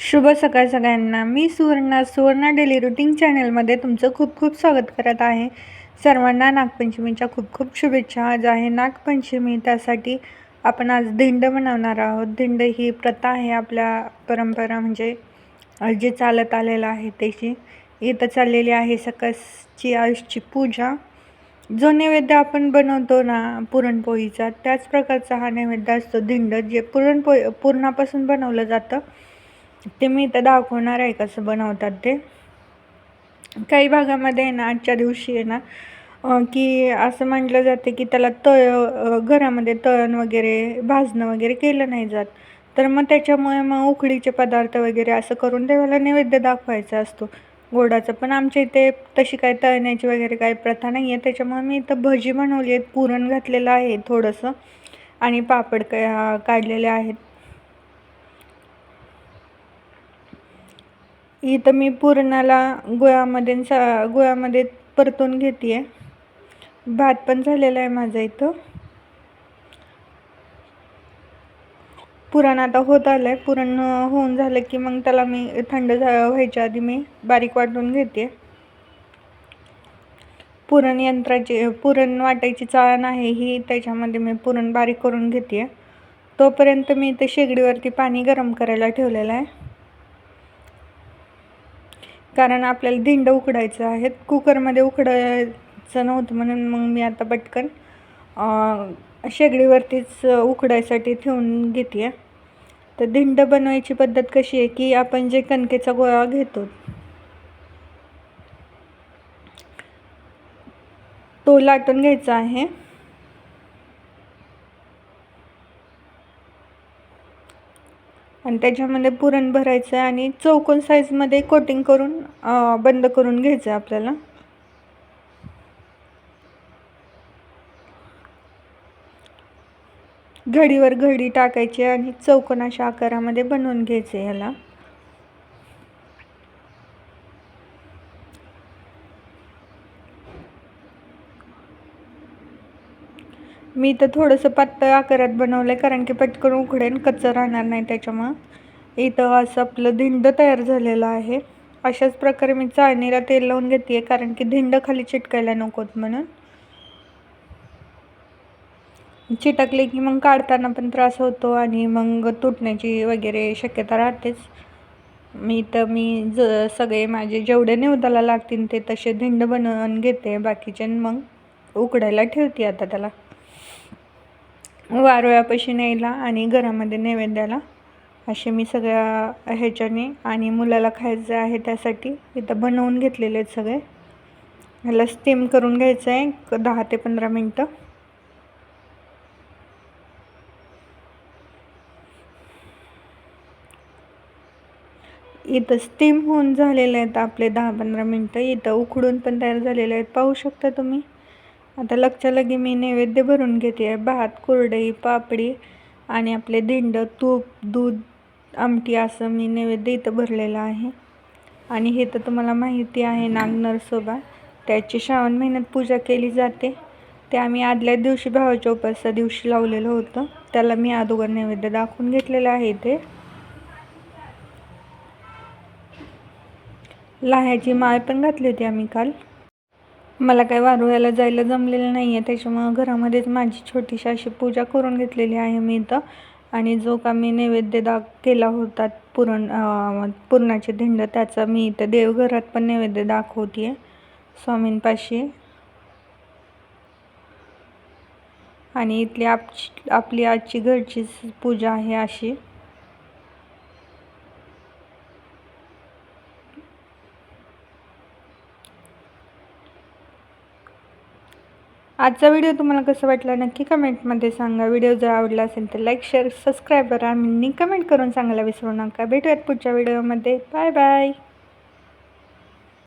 शुभ सकाळ सगळ्यांना. मी सुवर्णा सुवर्णा डेली रुटीन चॅनलमध्ये तुमचं खूप खूप स्वागत करत आहे. सर्वांना नागपंचमीच्या खूप खूप शुभेच्छा. आज आहे नागपंचमी त्यासाठी आपण आज दिंड बनवणार आहोत. दिंड ही प्रथा आहे आपल्या परंपरा म्हणजे जे चालत आलेलं आहे त्याची. इथं चाललेली आहे सकसची आयुषची पूजा. जो नैवेद्य आपण बनवतो ना पुरणपोळीचा त्याच प्रकारचा हा नैवेद्य असतो दिंड जे पुरणपोळी पुरणापासून बनवलं जातं. ते मी इथं दाखवणार आहे कसं बनवतात ते. काही भागामध्ये ना आजच्या दिवशी आहे ना की असं म्हटलं जाते की त्याला तळ घरामध्ये तळण वगैरे भाजणं वगैरे केलं नाही जात. तर मग त्याच्यामुळे मग उकडीचे पदार्थ वगैरे असं करून देवाला नैवेद्य दाखवायचा असतो. गोडाचं पण आमच्या इथे तशी काय तळण्याची वगैरे काही प्रथा नाही आहे त्याच्यामुळे मी इथं भजी बनवली आहेत पुरण घातलेलं आहे थोडंसं. आणि पापड काढलेले आहेत. इथं मी पुरणाला गुळामध्ये सा गुळामध्ये परतून घेते आहे भात पण झालेला आहे माझा इथं. पुरण आता होत आलं आहे पुरण होऊन झालं की मग त्याला मी थंड व्हायच्या आधी मी बारीक वाटून घेते पुरण यंत्राची पुरण वाटायची चाळण आहे ही त्याच्यामध्ये मी पुरण बारीक करून घेते तोपर्यंत मी इथे शेगडीवरती पाणी गरम करायला ठेवलेलं आहे. कारण आपल्याला धिंड उकडायचं आहे. कुकरमध्ये उकडायचं नव्हतं म्हणून मग मी आता पटकन शेगडीवरतीच उकडायसाठी ठेवून घेते आहे तर धिंड बनवायची पद्धत कशी आहे की आपण जे कणकेचा गोळा घेतो तो लाटून घ्यायचा आहे. आणि त्याच्यामध्ये पुरण भरायचं आहे आणि चौकोन साईजमध्ये कोटिंग करून बंद करून घ्यायचं आहे आपल्याला. घडीवर घडी टाकायची आणि चौकोनाच्या आकारामध्ये बनवून घ्यायचे याला. मी तर थोडंसं पातळ आकारात बनवलं आहे कारण की पटकन उघडेन कच्चं राहणार नाही त्याच्यामुळं. इथं असं आपलं धिंड तयार झालेलं आहे. अशाच प्रकारे मी चाळणीला तेल लावून घेते आहे कारण की धिंड खाली चिटकायला नकोत म्हणून. चिटकले की मग काढताना पण त्रास होतो आणि मग तुटण्याची वगैरे शक्यता राहतेच. मी तर मी ज सगळे माझे जेवढे निवदाला लागतील ते तसे धिंड बनवून घेते बाकीचे मग उकडायला ठेवते आता त्याला. वारोळ्यापाशी न्यायला आणि घरामध्ये नैवेद्याला असे मी सगळ्या ह्याच्याने आणि मुलाला खायचं आहे त्यासाठी इथं बनवून घेतलेले आहेत सगळे. ह्याला स्टीम करून घ्यायचं आहे दहा ते पंधरा मिनटं. इथं स्टीम होऊन झालेले आहेत आपले दहा पंधरा मिनटं. इथं उकडून पण तयार झालेले आहेत. पाहू शकता तुम्ही. आता लगच्या लगे मी नैवेद्य भरून घेते. आहे भात कुरडई पापडी आणि आपले दिंड तूप दूध आमटी असं मी नैवेद्य इथं भरलेलं आहे. आणि हे तर तुम्हाला माहिती आहे नागनरसोबा त्याची श्रावण महिन्यात पूजा केली जाते. ते आम्ही आदल्या दिवशी भावाच्या उपासा दिवशी लावलेलं होतं. त्याला मी अगोदर नैवेद्य दाखवून घेतलेलं आहे ते लाह्याची माळ पण घातली होती आम्ही काल. मला काही वारुळ्याला जायला जमलेलं नाही आहे त्याच्यामुळं घरामध्येच माझी छोटीशी अशी पूजा करून घेतलेली आहे मी इथं. आणि जो का मी नैवेद्य दाग केला होता पुरण पुरणाचे धिंड त्याचा मी इथं देवघरात पण नैवेद्य दाखवते आहे स्वामींपाशी. आणि इथली आप आपली आजची घरचीच पूजा आहे अशी. आजचा व्हिडिओ तुम्हाला कसं वाटला नक्की कमेंटमध्ये सांगा. व्हिडिओ जर आवडला असेल तर लाईक शेअर सबस्क्राईब करा आणि कमेंट करून सांगायला विसरू नका. भेटूयात पुढच्या व्हिडिओमध्ये. Bye bye